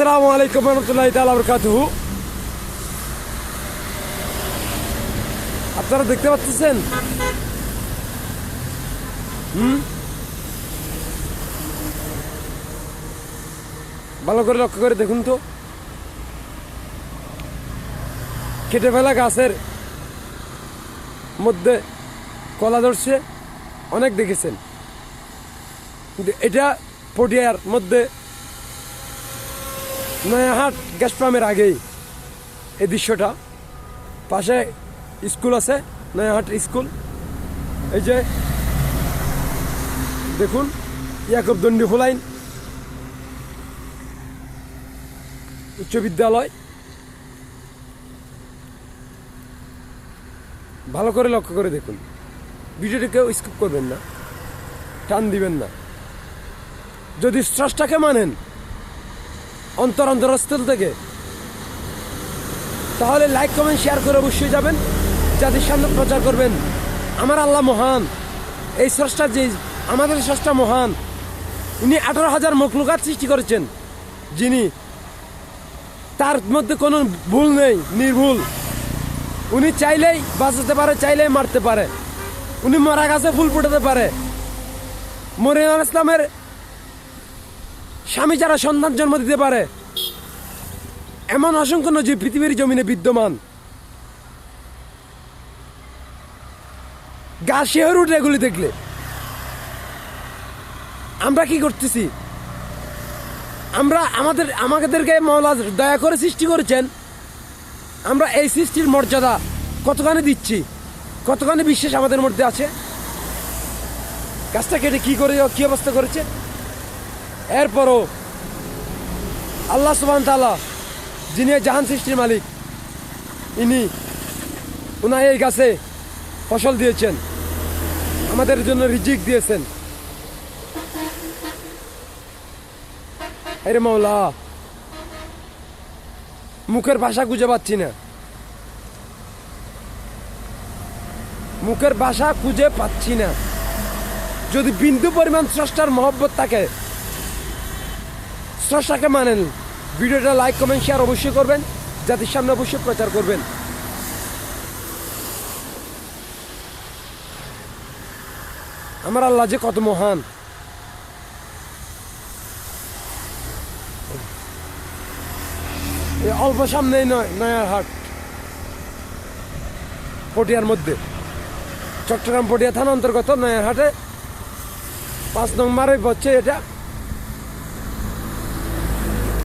আসসালামু আলাইকুম রহমতুল্লাহ তালা বরকাতুহু। আপনারা দেখতে পাচ্ছেন? হুম? ভালো করে লক্ষ্য করে দেখুন তো। কেটে ফেলা গাছের মধ্যে কলা ধরছে, অনেক দেখেছেন। কিন্তু এটা পটিয়ার মধ্যে নয়াহাট গ্যাস পাম্পের আগেই এই দৃশ্যটা। পাশে স্কুল আছে নয়াহাট স্কুল। এই যে, দেখুন, ইয়াকব দণ্ডি হুলাইন উচ্চ বিদ্যালয়। ভালো করে লক্ষ্য করে দেখুন। ভিডিওটি কেউ স্কিপ করবেন না, টান দিবেন না। যদি স্রষ্টাকে মানেন অন্তর অন্তরস্থল থেকে। তাহলে লাইক কমেন্ট শেয়ার করে অবশ্যই যাবেন। জাতির সামনে প্রচার করবেন। আমার আল্লাহ মহান। এই স্রষ্টা যে, আমাদের স্রষ্টা মহান। উনি আঠারো হাজার মখলুকাত সৃষ্টি করেছেন। যিনি, তার মধ্যে কোনো ভুল নেই, নির্ভুল। উনি চাইলেই বাঁচাতে পারে, চাইলেই মারতে পারে। উনি মরা গাছে ফুল ফুটাতে পারে। মরিয়ান ইসলামের স্বামী যারা সন্তান জন্ম দিতে পারে, এমন অসংখ্য নজির পৃথিবীর জমিনে বিদ্যমান। গা শেহর উঠে এগুলি দেখলে। আমরা কি করতেছি? আমরা আমাদের, আমাদেরকে মৌলা দয়া করে সৃষ্টি করেছেন। আমরা এই সৃষ্টির মর্যাদা কতখানি দিচ্ছি? কতখানি বিশ্বাস আমাদের মধ্যে আছে? গাছটা কেটে কী করে, কী অবস্থা করেছে? এরপরও আল্লাহ সুবান তালা যিনি জাহান সৃষ্টির মালিক, ইনি উনার এই গাছে ফসল দিয়েছেন, আমাদের জন্য রিজিক দিয়েছেন। আরে মৌলা মুখের ভাষা খুঁজে পাচ্ছি না। মুখের ভাষা খুঁজে পাচ্ছি না। যদি বিন্দু পরিমাণ স্রষ্টার মহব্বত থাকে স্রষ্টাকে মানেন। ভিডিওটা লাইক, কমেন্ট শেয়ার অবশ্যই করবেন জাতির সামনে অবশ্যই প্রচার করবেন। আমার আল্লাহ যে কত মহান। অল্প সামনেই নয়, নয়ার হাট। পটিয়ার মধ্যে। চট্টগ্রাম পটিয়া থানা অন্তর্গত নয়ার হাটে। পাঁচ নম্বরে হচ্ছে এটা।